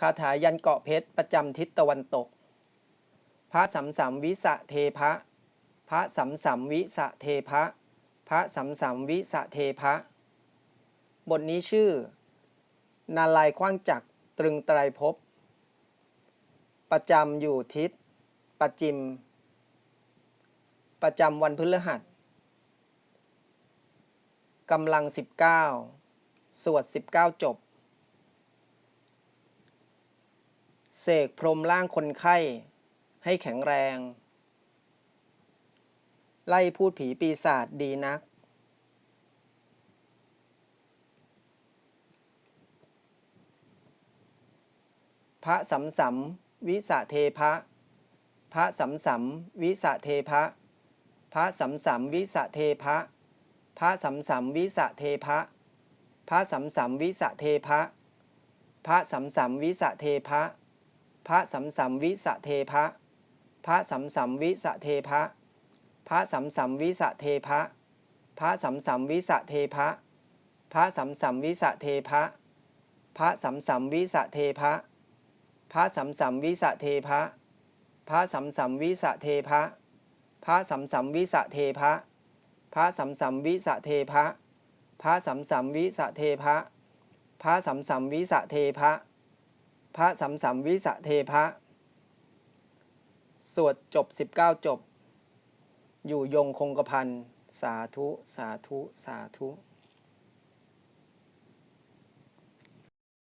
คาถายันเกาะเพชรประจำทิศตะวันตก พระสัมสัมวิสะเทพะ พระสัมสัมวิสะเทพะ พระสัมสัมวิสะเทพะ บทนี้ชื่อ นาลายณ์ขว้างจักตรึงไตรภพ ประจำอยู่ทิศประจิม ประจำวันพฤหัสกำลัง 19 สวด 19 จบ เสกพรมร่างคนไข้ ให้แข็งแรง ไล่พูดผีปีศาจดีนัก พระสัมสัมวิสะเทพะ พระสัมสัมวิสะเทพะ พระสัมสัมวิสะเทพะ พระสัมสัมวิสะเทพะ พระสัมสัมวิสะเทพะพระสัมสัมวิสะเทพะ พระสัมสัมวิสะเทพะ พระสัมสัมวิสะเทพะ พระสัมสัมวิสะเทพะ พระสัมสัมวิสะเทพะ พระสัมสัมวิสะเทพะ พระสัมสัมวิสะเทพะ พระสัมสัมวิสะเทพะ พระสัมสัมวิสะเทพะ พระสัมสัมวิสะเทพะ พระสัมสัมวิสะเทพะ พระสัมสัมวิสะเทพะ พระสัมสัมวิสะเทพะ พระสัมสัมวิสะเทพะ สวดจบ 19 จบ อยู่ยงคงกระพัน สาธุ สาธุ สาธุ